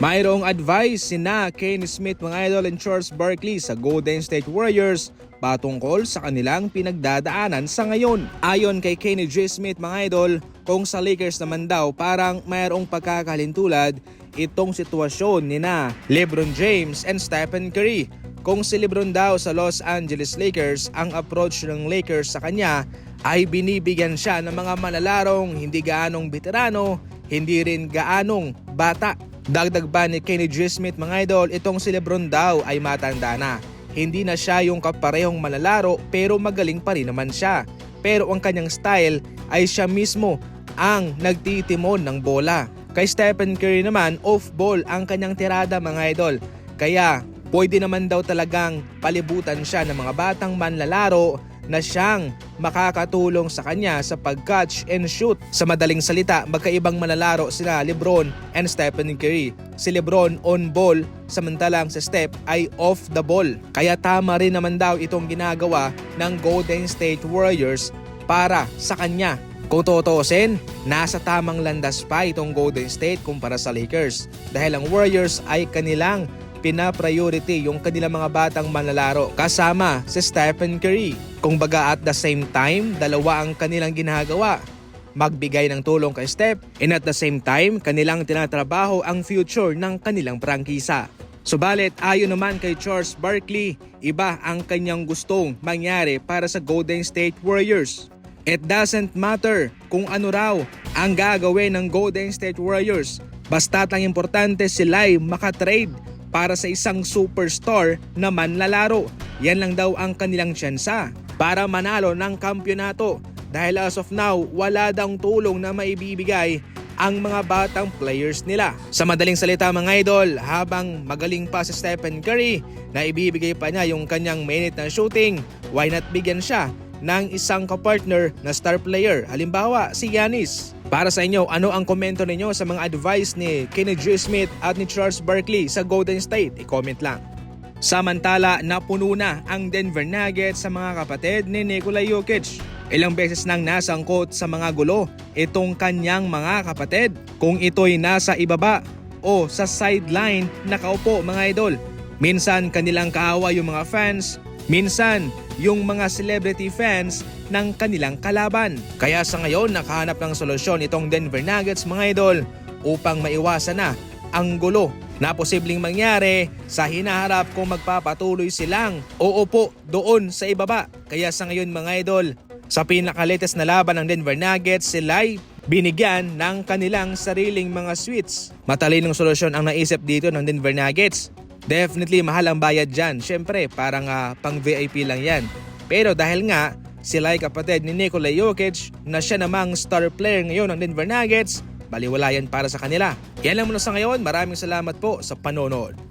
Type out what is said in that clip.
Mayroong advice sina Kane Smith mga idol and Charles Barkley sa Golden State Warriors patungkol sa kanilang pinagdadaanan sa ngayon. Ayon kay Kenny J. Smith mga idol, kung sa Lakers naman daw parang mayroong pagkakalintulad itong sitwasyon ni na LeBron James and Stephen Curry. Kung si LeBron daw sa Los Angeles Lakers, ang approach ng Lakers sa kanya ay binibigyan siya ng mga malalarong hindi gaanong veterano, hindi rin gaanong bata. Dagdag pa ni Kenny G. Smith mga idol, itong si Lebron daw ay matanda na. Hindi na siya yung kaparehong malalaro pero magaling pa rin naman siya. Pero ang kanyang style ay siya mismo ang nagtitimon ng bola. Kay Stephen Curry naman, off-ball ang kanyang tirada mga idol. Kaya pwede naman daw talagang palibutan siya ng mga batang manlalaro na siyang makakatulong sa kanya sa pag-catch and shoot. Sa madaling salita, magkaibang manlalaro sina Lebron and Stephen Curry. Si Lebron on ball, samantalang si Steph ay off the ball. Kaya tama rin naman daw itong ginagawa ng Golden State Warriors para sa kanya. Kung tutuusin, nasa tamang landas pa itong Golden State kumpara sa Lakers dahil ang Warriors ay kanilang pina-priority yung kanilang mga batang manlalaro kasama si Stephen Curry. Kung baga at the same time, dalawa ang kanilang ginagawa. Magbigay ng tulong kay Steph and at the same time, kanilang tinatrabaho ang future ng kanilang prangkisa. Subalit ayon naman kay Charles Barkley, iba ang kanyang gustong mangyari para sa Golden State Warriors. It doesn't matter kung ano raw ang gagawin ng Golden State Warriors. Basta't ang importante sila'y makatrade para sa isang superstar na manlalaro. Yan lang daw ang kanilang tsansa para manalo ng kampyonato. Dahil as of now, wala daw tulong na maibibigay ang mga batang players nila. Sa madaling salita mga idol, habang magaling pa si Stephen Curry na ibibigay pa niya yung kanyang minute na shooting, why not bigyan siya ng isang kapartner na star player, halimbawa si Giannis. Para sa inyo, ano ang komento ninyo sa mga advice ni Kenny. Smith at ni Charles Barkley sa Golden State? I-comment lang. Samantala, napuno na ang Denver Nuggets sa mga kapatid ni Nikola Jokic. Ilang beses nang nasangkot sa mga gulo itong kanyang mga kapatid. Kung ito'y nasa ibaba o sa sideline nakaupo mga idol. Minsan kanilang kaawa yung mga fans, minsan yung mga celebrity fans ng kanilang kalaban. Kaya sa ngayon nakahanap ng solusyon itong Denver Nuggets mga idol upang maiwasan na ang gulo na posibleng mangyari sa hinaharap kung magpapatuloy silang uupo doon sa ibaba. Kaya sa ngayon mga idol, sa pinakalatest na laban ng Denver Nuggets, sila'y binigyan ng kanilang sariling mga sweets. Matalinong solusyon ang naisip dito ng Denver Nuggets. Definitely mahal ang bayad dyan. Siyempre, parang uh, pang VIP lang yan. Pero dahil nga, sila ay kapatid ni Nikola Jokic na siya namang star player ngayon ng Denver Nuggets, baliwala yan para sa kanila. Yan lang muna sa ngayon. Maraming salamat po sa panonood.